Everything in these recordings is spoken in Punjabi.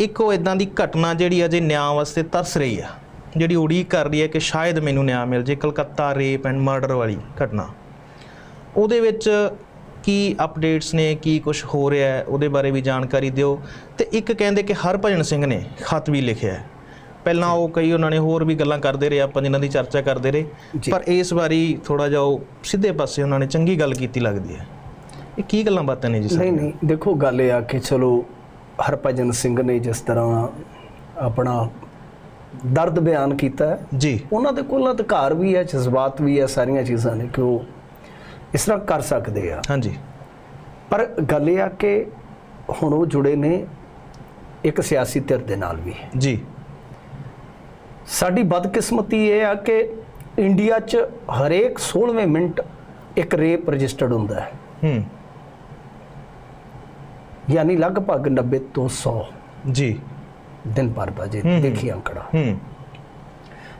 ਇੱਕ ਉਹ ਇਦਾਂ ਦੀ ਘਟਨਾ ਜਿਹੜੀ ਅਜੇ ਨਿਆਂ ਵਾਸਤੇ ਤਰਸ ਰਹੀ ਆ ਜਿਹੜੀ ਉਡੀਕ ਕਰ ਰਹੀ ਹੈ ਕਿ ਸ਼ਾਇਦ ਮੈਨੂੰ ਨਿਆਂ ਮਿਲ ਜੇ ਕਲਕੱਤਾ ਰੇਪ ਐਂਡ ਮਰਡਰ ਵਾਲੀ ਘਟਨਾ। ਉਹਦੇ ਵਿੱਚ ਕੀ ਅਪਡੇਟਸ ਨੇ ਕੀ ਕੁਝ ਹੋ ਰਿਹਾ ਹੈ ਉਹਦੇ ਬਾਰੇ ਵੀ ਜਾਣਕਾਰੀ ਦਿਓ। ਤੇ ਇੱਕ ਕਹਿੰਦੇ ਕਿ ਹਰਭਜਨ ਸਿੰਘ ਨੇ ਖਤ ਵੀ ਲਿਖਿਆ ਹੈ। ਪਹਿਲਾਂ ਉਹ ਕਈ ਉਹਨਾਂ ਨੇ ਹੋਰ ਵੀ ਗੱਲਾਂ ਕਰਦੇ ਰਹੇ ਆਪਾਂ ਜਿਨ੍ਹਾਂ ਦੀ ਚਰਚਾ ਕਰਦੇ ਰਹੇ। ਪਰ ਇਸ ਵਾਰੀ ਥੋੜਾ ਜਿਹਾ ਉਹ ਸਿੱਧੇ ਪਾਸੇ ਉਹਨਾਂ ਨੇ ਚੰਗੀ ਗੱਲ ਕੀਤੀ ਲੱਗਦੀ ਹੈ। ਇਹ ਕੀ ਗੱਲਾਂ ਬਾਤਾਂ ਨੇ ਜੀ ਸਰ ਨਹੀਂ ਨਹੀਂ ਦੇਖੋ ਗੱਲ ਇਹ ਆ ਕਿ ਚਲੋ ਹਰਭਜਨ ਸਿੰਘ ਨੇ ਜਿਸ ਤਰ੍ਹਾਂ ਆਪਣਾ ਦਰਦ ਬਿਆਨ ਕੀਤਾ ਹੈ ਜੀ। ਉਹਨਾਂ ਦੇ ਕੋਲ ਅਧਿਕਾਰ ਵੀ ਹੈ ਜਜ਼ਬਾਤ ਵੀ ਹੈ ਸਾਰੀਆਂ ਚੀਜ਼ਾਂ ਨੇ ਕਿ ਉਹ ਇਸ ਤਰ੍ਹਾਂ ਕਰ ਸਕਦੇ ਆ। ਹਾਂਜੀ। ਪਰ ਗੱਲ ਇਹ ਆ ਕਿ ਹੁਣ ਉਹ ਜੁੜੇ ਨੇ ਇੱਕ ਸਿਆਸੀ ਧਿਰ ਦੇ ਨਾਲ ਵੀ। ਜੀ। ਸਾਡੀ ਬਦਕਿਸਮਤੀ ਇਹ ਆ ਕਿ ਇੰਡੀਆ 'ਚ ਹਰੇਕ 16ਵੇਂ ਮਿੰਟ ਇੱਕ ਰੇਪ ਰਜਿਸਟਰਡ ਹੁੰਦਾ ਹੈ। ਹੂੰ। ਯਾਨੀ ਲਗਭਗ 90 ਤੋਂ 100 ਜੀ। ਦਿਨ ਪਰ ਦਾ ਜੇ। ਦੇਖੀ ਅੰਕੜਾ। ਹੂੰ।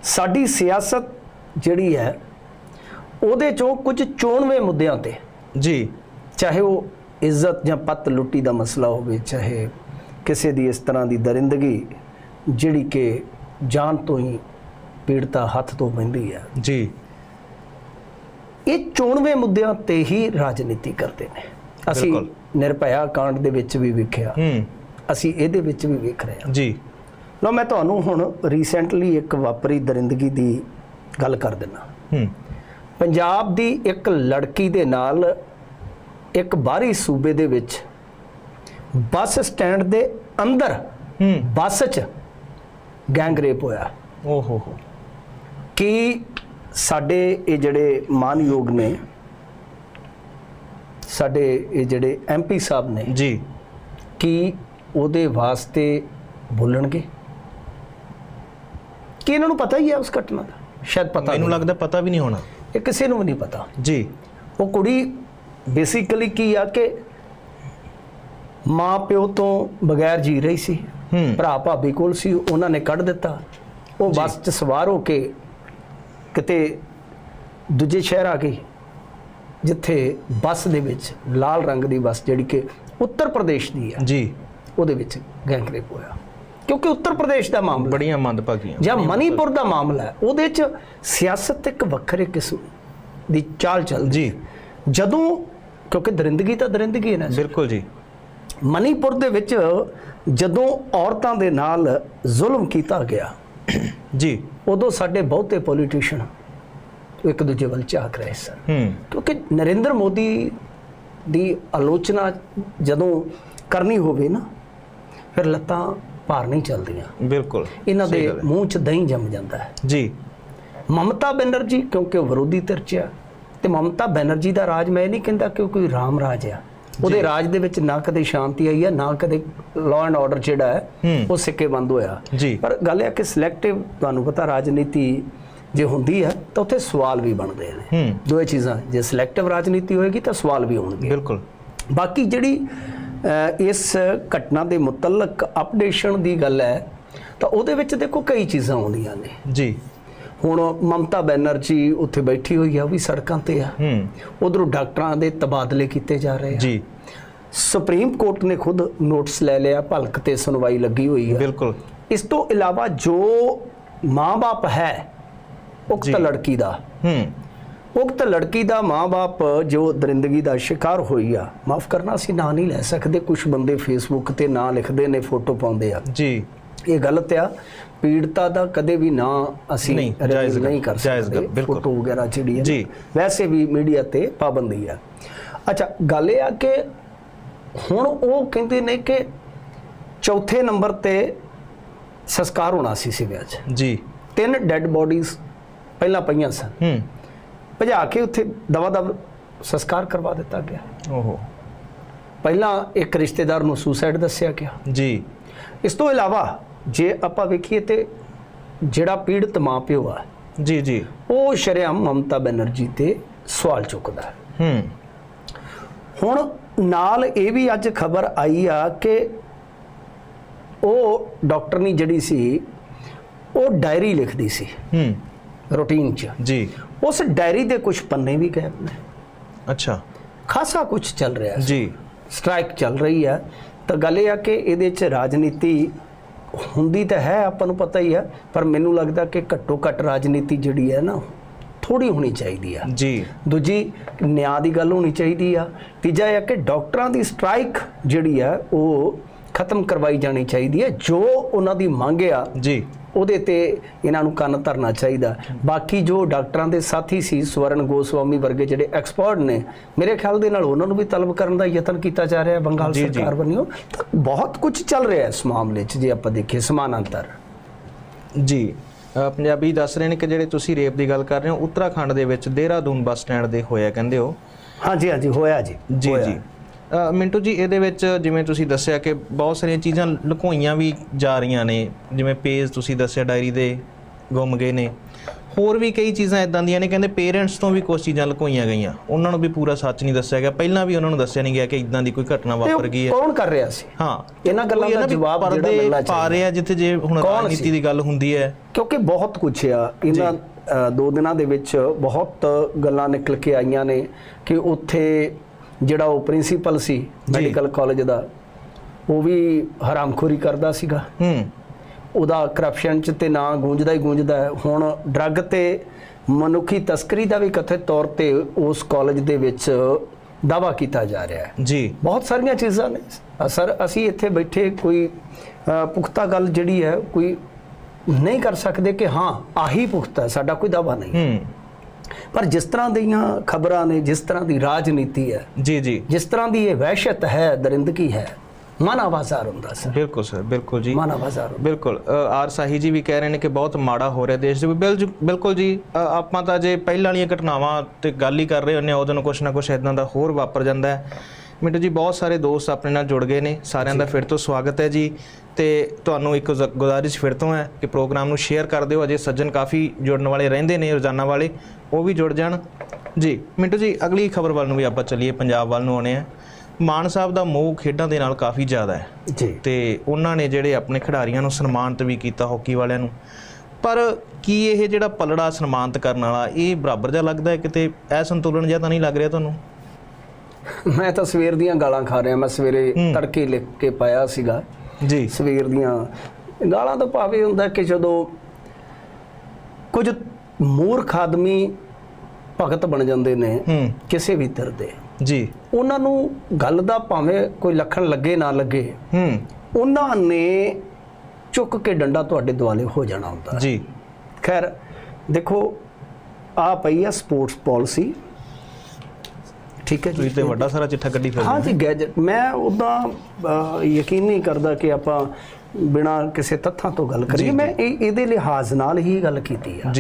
ਸਾਡੀ ਸਿਆਸਤ ਜਿਹੜੀ ਹੈ ਉਹਦੇ ਚੋਂ ਕੁਝ ਚੋਣਵੇਂ ਮੁੱਦਿਆਂ ਤੇ ਜੀ। ਚਾਹੇ ਉਹ ਇੱਜ਼ਤ ਜਾਂ ਪੱਤ ਲੁੱਟੀ ਦਾ ਮਸਲਾ ਹੋਵੇ ਚਾਹੇ ਕਿਸੇ ਦੀ ਇਸ ਤਰ੍ਹਾਂ ਦੀ ਦਰਿੰਦਗੀ ਜਿਹੜੀ ਕਿ ਜਾਨ ਤੋਂ ਹੀ ਪੀੜਤਾ ਹੱਥ ਤੋਂ ਪੈਂਦੀ ਹੈ। ਜੀ। ਇਹ ਚੋਣਵੇਂ ਮੁੱਦਿਆਂ ਤੇ ਹੀ ਰਾਜਨੀਤੀ ਕਰਦੇ ਨੇ। ਅਸੀਂ ਬਿਲਕੁਲ। ਨਿਰਭਇਆ ਕਾਂਡ ਦੇ ਵਿੱਚ ਵੀ ਵੇਖਿਆ। ਹੂੰ। ਅਸੀਂ ਇਹਦੇ ਵਿੱਚ ਵੀ ਵੇਖ ਰਹੇ ਹਾਂ। ਜੀ। ਲਓ ਮੈਂ ਤੁਹਾਨੂੰ ਹੁਣ ਰੀਸੈਂਟਲੀ ਇੱਕ ਵਾਪਰੀ ਦਰਿੰਦਗੀ ਦੀ ਗੱਲ ਕਰ ਦਿੰਦਾ। ਹੂੰ। ਪੰਜਾਬ ਦੀ ਇੱਕ ਲੜਕੀ ਦੇ ਨਾਲ ਇੱਕ ਬਾਹਰੀ ਸੂਬੇ ਦੇ ਵਿੱਚ ਬੱਸ ਸਟੈਂਡ ਦੇ ਅੰਦਰ ਹੂੰ। ਬੱਸ 'ਚ ਗੈਂਗ ਰੇਪ ਹੋਇਆ। ਓ ਹੋ ਹੋ। ਕਿ ਸਾਡੇ ਇਹ ਜਿਹੜੇ ਮਾਨਯੋਗ ਨੇ ਸਾਡੇ ਇਹ ਜਿਹੜੇ ਐਮਪੀ ਸਾਹਿਬ ਨੇ ਜੀ। ਕੀ ਉਹਦੇ ਵਾਸਤੇ ਬੋਲਣਗੇ? ਕਿ ਇਹਨਾਂ ਨੂੰ ਪਤਾ ਹੀ ਹੈ ਉਸ ਘਟਨਾ ਦਾ? ਸ਼ਾਇਦ ਪਤਾ ਮੈਨੂੰ। ਲੱਗਦਾ ਪਤਾ ਵੀ ਨਹੀਂ ਹੋਣਾ। ਇਹ ਕਿਸੇ ਨੂੰ ਵੀ ਨਹੀਂ ਪਤਾ। ਜੀ। ਉਹ ਕੁੜੀ ਬੇਸਿਕਲੀ ਕੀ ਆ ਕਿ ਮਾਂ ਪਿਓ ਤੋਂ ਬਗੈਰ ਜੀ ਰਹੀ ਸੀ। ਭਰਾ ਭਾਬੀ ਕੋਲ ਸੀ ਉਹਨਾਂ ਨੇ ਕੱਢ ਦਿੱਤਾ। ਉਹ ਬੱਸ 'ਚ ਸਵਾਰ ਹੋ ਕੇ ਕਿਤੇ ਦੂਜੇ ਸ਼ਹਿਰ ਆ ਗਈ। ਜਿੱਥੇ ਬੱਸ ਦੇ ਵਿੱਚ ਲਾਲ ਰੰਗ ਦੀ ਬੱਸ ਜਿਹੜੀ ਕਿ ਉੱਤਰ ਪ੍ਰਦੇਸ਼ ਦੀ ਆ ਜੀ। ਉਹਦੇ ਵਿੱਚ ਗੈਂਗ ਰੇਪ ਹੋਇਆ। ਕਿਉਂਕਿ ਉੱਤਰ ਪ੍ਰਦੇਸ਼ ਦਾ ਮਾਮਲਾ ਬੜੀਆਂ ਮੰਦਭਾਗੀਆਂ ਜਾਂ ਮਨੀਪੁਰ ਦਾ ਮਾਮਲਾ ਹੈ ਉਹਦੇ 'ਚ ਸਿਆਸਤ ਇੱਕ ਵੱਖਰੇ ਕਿਸਮ ਦੀ ਚਾਲ ਚੱਲਦੀ ਜੀ। ਜਦੋਂ ਕਿਉਂਕਿ ਦਰਿੰਦਗੀ ਤਾਂ ਦਰਿੰਦਗੀ ਹੈ ਨਾ ਬਿਲਕੁਲ ਜੀ। ਮਨੀਪੁਰ ਦੇ ਵਿੱਚ ਜਦੋਂ ਔਰਤਾਂ ਦੇ ਨਾਲ ਜ਼ੁਲਮ ਕੀਤਾ ਗਿਆ ਜੀ। ਉਦੋਂ ਸਾਡੇ ਬਹੁਤੇ ਪੋਲੀਟੀਸ਼ੀਅਨ ਇੱਕ ਦੂਜੇ ਵੱਲ ਝਾਕ ਰਹੇ ਸਨ। ਕਿਉਂਕਿ ਨਰਿੰਦਰ ਮੋਦੀ ਦੀ ਆਲੋਚਨਾ ਜਦੋਂ ਕਰਨੀ ਹੋਵੇ ਨਾ ਫਿਰ ਲੱਤਾਂ ਭਾਰ ਨਹੀਂ ਚੱਲਦੀਆਂ। ਬਿਲਕੁਲ ਇਹਨਾਂ ਦੇ। ਮੂੰਹ 'ਚ ਦਹੀਂ ਜੰਮ ਜਾਂਦਾ ਹੈ। ਜੀ। ਮਮਤਾ ਬੈਨਰਜੀ ਕਿਉਂਕਿ ਵਿਰੋਧੀ ਧਿਰ 'ਚ ਆ ਤੇ ਮਮਤਾ ਬੈਨਰਜੀ ਦਾ ਰਾਜ ਮੈਂ ਇਹ ਨਹੀਂ ਕਹਿੰਦਾ ਕਿ ਕੋਈ ਰਾਮ ਰਾਜ ਆ। ਉਹਦੇ ਰਾਜ ਦੇ ਵਿੱਚ ਨਾ ਕਦੇ ਸ਼ਾਂਤੀ ਆਈ ਹੈ ਨਾ ਕਦੇ ਲਾਅ ਐਂਡ ਆਰਡਰ ਜਿਹੜਾ ਹੈ। ਉਹ ਸਿੱਕੇ ਬੰਦ ਹੋਇਆ ਪਰ ਗੱਲ ਇਹ ਕਿ ਸਿਲੈਕਟਿਵ ਤੁਹਾਨੂੰ ਪਤਾ ਰਾਜਨੀਤੀ ਜੇ ਹੁੰਦੀ ਹੈ ਤਾਂ ਉੱਥੇ ਸਵਾਲ ਵੀ ਬਣਦੇ ਨੇ। ਹੂੰ। ਦੋਏ ਚੀਜ਼ਾਂ ਜੇ ਸਿਲੈਕਟਿਵ ਰਾਜਨੀਤੀ ਹੋਏਗੀ ਤਾਂ ਸਵਾਲ ਵੀ ਹੋਣਗੇ। ਬਿਲਕੁਲ। ਬਾਕੀ ਜਿਹੜੀ ਇਸ ਘਟਨਾ ਦੇ ਮੁਤਲਕ ਅਪਡੇਸ਼ਨ ਦੀ ਗੱਲ ਹੈ ਤਾਂ ਉਹਦੇ ਵਿੱਚ ਦੇਖੋ ਕਈ ਚੀਜ਼ਾਂ ਆਉਂਦੀਆਂ ਨੇ। ਜੀ। ਹੁਣ ਮਮਤਾ ਬੈਨਰਜੀ ਉੱਥੇ ਬੈਠੀ ਹੋਈ ਆ ਉਹ ਵੀ ਸੜਕਾਂ ਤੇ ਆ। ਹੂੰ। ਉਧਰੋਂ ਡਾਕਟਰਾਂ ਦੇ ਤਬਾਦਲੇ ਕੀਤੇ ਜਾ ਰਹੇ ਆ। ਜੀ। ਸੁਪਰੀਮ ਕੋਰਟ ਨੇ ਖੁਦ ਨੋਟਿਸ ਲੈ ਲਿਆ ਭਲਕ ਤੇ ਸੁਣਵਾਈ ਲੱਗੀ ਹੋਈ ਆ। ਬਿਲਕੁਲ। ਇਸ ਤੋਂ ਇਲਾਵਾ ਜੋ ਮਾਂ-ਬਾਪ ਹੈ ਉਕਤ। ਲੜਕੀ ਦਾ। ਹੂੰ। ਉਕਤ ਲੜਕੀ ਦਾ ਮਾਂ-ਬਾਪ ਜੋ ਦਰਿੰਦਗੀ ਦਾ ਸ਼ਿਕਾਰ ਹੋਈ ਆ ਮਾਫ ਕਰਨਾ ਅਸੀਂ ਨਾਂ ਨਹੀਂ ਲੈ ਸਕਦੇ। ਕੁਝ ਬੰਦੇ ਫੇਸਬੁੱਕ ਤੇ ਨਾਂ ਲਿਖਦੇ ਨੇ ਫੋਟੋ ਪਾਉਂਦੇ ਆ। ਜੀ। ਇਹ ਗਲਤ ਆ। ਪੀੜਤਾ ਦਾ ਕਦੇ ਵੀ ਨਾਂ ਅਸੀਂ ਜਾਇਜ਼ ਨਹੀਂ ਕਰ ਸਕਦੇ। ਫੋਟੋ ਵਗੈਰਾ ਜਿਹੜੀ ਹੈ। ਵੈਸੇ ਵੀ ਮੀਡੀਆ ਤੇ ਪਾਬੰਦੀ ਆ। ਅੱਛਾ ਗੱਲ ਇਹ ਆ ਕਿ ਹੁਣ ਉਹ ਕਹਿੰਦੇ ਨੇ ਕਿ ਚੌਥੇ ਨੰਬਰ ਤੇ ਸੰਸਕਾਰ ਹੋਣਾ ਸੀ ਸਿਵਿਆਂ 'ਚ ਜੀ। ਤਿੰਨ ਡੈੱਡ ਬੋਡੀਜ਼ ਪਹਿਲਾਂ ਪਈਆਂ ਸਨ। ਹੂੰ। ਭਜਾ ਕੇ ਉੱਥੇ ਦਵਾ ਦਵ ਸੰਸਕਾਰ ਕਰਵਾ ਦਿੱਤਾ ਗਿਆ। ਓਹੋ। ਪਹਿਲਾਂ ਇੱਕ ਰਿਸ਼ਤੇਦਾਰ ਨੂੰ ਸੁਸਾਈਡ ਦੱਸਿਆ ਗਿਆ। ਜੀ। ਇਸ ਤੋਂ ਇਲਾਵਾ ਜੇ ਆਪਾਂ ਵੇਖੀਏ ਤੇ ਜਿਹੜਾ ਪੀੜਤ ਮਾਪਿਓ ਆ ਜੀ ਜੀ। ਉਹ ਸ਼ਰੇਆਮ ਮਮਤਾ ਬੈਨਰਜੀ ਤੇ ਸਵਾਲ ਚੁੱਕਦਾ ਹੈ। ਹੂੰ। ਹੁਣ ਨਾਲ ਇਹ ਵੀ ਅੱਜ ਖਬਰ ਆਈ ਆ ਕਿ ਉਹ ਡਾਕਟਰਨੀ ਜਿਹੜੀ ਸੀ ਉਹ ਡਾਇਰੀ ਲਿਖਦੀ ਸੀ। ਹੂੰ। ਰੂਟੀਨ 'ਚ। ਜੀ। ਉਸ ਡਾਇਰੀ ਦੇ ਕੁਝ ਪੰਨੇ ਵੀ ਗਾਇਬ ਨੇ ਅੱਛਾ। ਖਾਸਾ ਕੁਝ ਚੱਲ ਰਿਹਾ ਜੀ। ਸਟ੍ਰਾਈਕ ਚੱਲ ਰਹੀ ਹੈ। ਤਾਂ ਗੱਲ ਇਹ ਆ ਕਿ ਇਹਦੇ 'ਚ ਰਾਜਨੀਤੀ ਹੁੰਦੀ ਤਾਂ ਹੈ ਆਪਾਂ ਨੂੰ ਪਤਾ ਹੀ ਹੈ। ਪਰ ਮੈਨੂੰ ਲੱਗਦਾ ਕਿ ਘੱਟੋ ਘੱਟ ਰਾਜਨੀਤੀ ਜਿਹੜੀ ਹੈ ਨਾ ਥੋੜੀ ਹੋਣੀ ਚਾਹੀਦੀ ਆ ਜੀ। ਦੂਜੀ ਨਿਆਂ ਦੀ ਗੱਲ ਹੋਣੀ ਚਾਹੀਦੀ ਆ। ਤੀਜਾ ਇਹ ਕਿ ਡਾਕਟਰਾਂ ਦੀ ਸਟ੍ਰਾਈਕ ਜਿਹੜੀ ਆ ਉਹ ਖਤਮ ਕਰਵਾਈ ਜਾਣੀ ਚਾਹੀਦੀ ਹੈ। ਜੋ ਉਹਨਾਂ ਦੀ ਮੰਗ ਆ ਜੀ। ਉਹਦੇ ਤੇ ਇਹਨਾਂ ਨੂੰ ਕੰਨ ਧਰਨਾ ਚਾਹੀਦਾ। ਬਾਕੀ ਜੋ ਡਾਕਟਰਾਂ ਦੇ ਸਾਥੀ ਸੀ ਸਵਰਨ ਗੋਸਵਾਮੀ ਵਰਗੇ ਜਿਹੜੇ ਐਕਸਪਰਟ ਨੇ ਮੇਰੇ ਖਿਆਲ ਦੇ ਨਾਲ ਉਹਨਾਂ ਨੂੰ ਵੀ ਤਲਬ ਕਰਨ ਦਾ ਯਤਨ ਕੀਤਾ ਜਾ ਰਿਹਾ ਬੰਗਾਲ। ਸਰਕਾਰ ਵੱਲੋਂ। ਤਾਂ ਬਹੁਤ ਕੁਝ ਚੱਲ ਰਿਹਾ ਇਸ ਮਾਮਲੇ 'ਚ ਜੇ ਆਪਾਂ ਦੇਖੀਏ ਸਮਾਨਾਂਤਰ। ਜੀ ਪੰਜਾਬੀ ਦੱਸ ਰਹੇ ਨੇ ਕਿ ਜਿਹੜੇ ਤੁਸੀਂ ਰੇਪ ਦੀ ਗੱਲ ਕਰ ਰਹੇ ਹੋ ਉੱਤਰਾਖੰਡ ਦੇ ਵਿੱਚ ਦੇਹਰਾਦੂਨ ਬੱਸ ਸਟੈਂਡ ਦੇ ਹੋਇਆ ਕਹਿੰਦੇ ਹੋ? ਹਾਂਜੀ ਹਾਂਜੀ ਹੋਇਆ ਜੀ ਜੀ। ਜੀ। ਮਿੰਟੂ ਜੀ ਇਹਦੇ ਵਿੱਚ ਜਿਵੇਂ ਤੁਸੀਂ ਦੱਸਿਆ ਕਿ ਬਹੁਤ ਸਾਰੀਆਂ ਚੀਜ਼ਾਂ ਲੁਕੋਈਆਂ ਵੀ ਜਾ ਰਹੀਆਂ ਨੇ ਜਿਵੇਂ ਪੇਜ ਤੁਸੀਂ ਦੱਸਿਆ ਡਾਇਰੀ ਦੇ ਗੁੰਮ ਗਏ ਨੇ। ਹੋਰ ਵੀ ਕਈ ਚੀਜ਼ਾਂ ਇਦਾਂ ਦੀਆਂ ਨੇ ਕਹਿੰਦੇ ਪੇਰੈਂਟਸ ਤੋਂ ਵੀ ਕੁਝ ਚੀਜ਼ਾਂ ਲੁਕੋਈਆਂ ਗਈਆਂ। ਉਹਨਾਂ ਨੂੰ ਵੀ ਪੂਰਾ ਸੱਚ ਨਹੀਂ ਦੱਸਿਆ ਗਿਆ। ਪਹਿਲਾਂ ਵੀ ਉਹਨਾਂ ਨੂੰ ਦੱਸਿਆ ਨਹੀਂ ਗਿਆ ਕਿ ਇਦਾਂ ਦੀ ਕੋਈ ਘਟਨਾ ਵਾਪਰ ਗਈ ਹੈ। ਕੌਣ ਕਰ ਰਿਹਾ ਸੀ? ਹਾਂ ਇਹਨਾਂ ਗੱਲਾਂ ਦਾ ਜਵਾਬ ਜਿਹੜਾ ਮਿਲਣਾ ਪਾ ਚਾਹੀਦਾ। ਰਹੇ ਆ ਜਿੱਥੇ ਜੇ ਹੁਣ ਰਾਜਨੀਤੀ? ਦੀ ਗੱਲ ਹੁੰਦੀ ਹੈ। ਕਿਉਂਕਿ ਬਹੁਤ ਕੁਝ ਆ। ਇਹਨਾਂ ਦੋ ਦਿਨਾਂ ਦੇ ਵਿੱਚ ਬਹੁਤ ਗੱਲਾਂ ਨਿਕਲ ਕੇ ਆਈਆਂ ਨੇ ਕਿ ਉੱਥੇ ਜਿਹੜਾ ਉਹ ਪ੍ਰਿੰਸੀਪਲ ਸੀ ਮੈਡੀਕਲ ਕਾਲਜ ਦਾ ਉਹ ਵੀ ਹਰਾਮਖੋਰੀ ਕਰਦਾ ਸੀਗਾ। ਹੂੰ। ਉਹਦਾ ਕਰਪਸ਼ਨ ਚ ਤੇ ਨਾਂ ਗੂੰਜਦਾ ਹੀ ਗੂੰਜਦਾ ਹੈ। ਹੁਣ ਡਰੱਗ ਤੇ ਮਨੁੱਖੀ ਤਸਕਰੀ ਦਾ ਵੀ ਕਥਿਤ ਤੌਰ ਤੇ ਉਸ ਕਾਲਜ ਦੇ ਵਿੱਚ ਦਾਵਾ ਕੀਤਾ ਜਾ ਰਿਹਾ ਹੈ। ਜੀ। ਬਹੁਤ ਸਾਰੀਆਂ ਚੀਜ਼ਾਂ ਨੇ। ਅ, ਸਰ ਅਸੀਂ ਇੱਥੇ ਬੈਠੇ ਕੋਈ ਪੁਖਤਾ ਗੱਲ ਜਿਹੜੀ ਹੈ ਕੋਈ ਨਹੀਂ ਕਰ ਸਕਦੇ ਕਿ ਹਾਂ ਆਹੀ ਪੁਖਤਾ ਸਾਡਾ ਕੋਈ ਦਾਵਾ ਨਹੀਂ ਹੂੰ। ਪਰ ਜਿਸ ਤਰ੍ਹਾਂ ਦੀਆਂ ਖਬਰਾਂ ਨੇ ਜਿਸ ਤਰ੍ਹਾਂ ਦੀ ਰਾਜਨੀਤੀ ਹੈ ਜੀ ਜੀ। ਜਿਸ ਤਰ੍ਹਾਂ ਦੀ ਇਹ ਵਹਿਸ਼ਤ ਹੈ ਦਰਿੰਦਗੀ ਹੈ ਮਨ ਆਵਾਜ਼ਾਰ ਹੁੰਦਾ ਸਰ। ਬਿਲਕੁਲ ਸਰ ਬਿਲਕੁਲ ਜੀ। ਮਨ ਆਵਾਜ਼ਾਰ ਬਿਲਕੁਲ ਆਰ ਸਾਹੀ ਜੀ ਵੀ ਕਹਿ ਰਹੇ ਨੇ ਕਿ ਬਹੁਤ ਮਾੜਾ ਹੋ ਰਿਹਾ ਦੇਸ਼ ਦੇ ਬਿਲਕੁਲ ਜੀ ਆਪਾਂ ਤਾਂ ਜੇ ਪਹਿਲਾਂ ਵਾਲੀਆਂ ਘਟਨਾਵਾਂ ਤੇ ਗੱਲ ਹੀ ਕਰ ਰਹੇ ਹੁੰਨੇ ਆ ਨੂੰ ਕੁਛ ਨਾ ਕੁਛ ਇਦਾਂ ਦਾ ਹੋਰ ਵਾਪਰ ਜਾਂਦਾ ਹੈ। ਮਿੰਟੂ ਜੀ ਬਹੁਤ ਸਾਰੇ ਦੋਸਤ ਆਪਣੇ ਨਾਲ ਜੁੜ ਗਏ ਨੇ। ਸਾਰਿਆਂ ਦਾ ਫਿਰ ਤੋਂ ਸਵਾਗਤ ਹੈ ਜੀ। ਤੇ ਤੁਹਾਨੂੰ ਇੱਕ ਗੁਜ਼ਾ- ਗੁਜ਼ਾਰਿਸ਼ ਫਿਰ ਤੋਂ ਹੈ ਕਿ ਪ੍ਰੋਗਰਾਮ ਨੂੰ ਸ਼ੇਅਰ ਕਰ ਦਿਓ। ਅਜੇ ਸੱਜਣ ਕਾਫੀ ਜੁੜਨ ਵਾਲੇ ਰਹਿੰਦੇ ਨੇ ਰੋਜ਼ਾਨਾ ਵਾਲੇ ਉਹ ਵੀ ਜੁੜ ਜਾਣ। ਜੀ ਮਿੰਟੂ ਜੀ ਅਗਲੀ ਖਬਰ ਵੱਲ ਨੂੰ ਵੀ ਆਪਾਂ ਚੱਲੀਏ। ਪੰਜਾਬ ਵੱਲ ਨੂੰ ਆਉਣੇ ਆ। ਮਾਨ ਸਾਹਿਬ ਦਾ ਮੋਹ ਖੇਡਾਂ ਦੇ ਨਾਲ ਕਾਫੀ ਜ਼ਿਆਦਾ ਹੈ। ਜੀ। ਤੇ ਉਹਨਾਂ ਨੇ ਜਿਹੜੇ ਆਪਣੇ ਖਿਡਾਰੀਆਂ ਨੂੰ ਸਨਮਾਨਿਤ ਵੀ ਕੀਤਾ ਹਾਕੀ ਵਾਲਿਆਂ ਨੂੰ। ਪਰ ਕੀ ਇਹ ਜਿਹੜਾ ਪਲੜਾ ਸਨਮਾਨਿਤ ਕਰਨ ਵਾਲਾ ਇਹ ਬਰਾਬਰ ਜਿਹਾ ਲੱਗਦਾ ਹੈ ਕਿਤੇ? ਅਸੰਤੁਲਨ ਜਿਹਾ ਤਾਂ ਨਹੀਂ ਲੱਗ ਰਿਹਾ ਤੁਹਾਨੂੰ? ਮੈਂ ਤਾਂ ਸਵੇਰ ਦੀਆਂ ਗਾਲਾਂ ਖਾ ਰਿਹਾ ਮੈਂ ਸਵੇਰੇ। ਤੜਕੇ ਲਿਖ ਕੇ ਪਾਇਆ ਸੀਗਾ। ਜੀ। ਸਵੇਰ ਦੀਆਂ ਗਾਲਾਂ ਦਾ ਭਾਵ ਹੁੰਦਾ ਕਿ ਜਦੋਂ ਕੁਝ ਮੂਰਖ ਆਦਮੀ ਭਗਤ ਬਣ ਜਾਂਦੇ ਨੇ ਕਿਸੇ ਵੀ ਧਿਰ ਦੇ। ਜੀ। ਉਹਨਾਂ ਨੂੰ ਗੱਲ ਦਾ ਭਾਵੇਂ ਕੋਈ ਲੱਖਣ ਲੱਗੇ ਨਾ ਲੱਗੇ ਹੂੰ। ਉਹਨਾਂ ਨੇ ਚੁੱਕ ਕੇ ਡੰਡਾ ਤੁਹਾਡੇ ਦੁਆਲੇ ਹੋ ਜਾਣਾ ਹੁੰਦਾ। ਜੀ। ਖੈਰ ਦੇਖੋ ਆ ਪਈ ਆ ਸਪੋਰਟਸ ਪਾਲਿਸੀ ਠੀਕ ਹੈ ਤੁਸੀਂ ਤੇ ਵੱਡਾ ਸਾਰਾ ਚਿੱਠਾ ਕੱਢੀ ਫਿਰਦੇ ਹਾਂ ਜੀ ਗੈਜਟ ਮੈਂ ਉਦਾਂ ਯਕੀਨ ਨਹੀਂ ਕਰਦਾ ਕਿ ਆਪਾਂ ਬਿਨਾ ਕਿਸੇ ਤੱਥਾਂ ਤੋਂ ਗੱਲ ਕਰੀਏ। ਮੈਂ ਇਹ ਇਹਦੇ ਲਿਹਾਜ਼ ਨਾਲ ਹੀ ਗੱਲ ਕੀਤੀ ਆ। ਜੀ।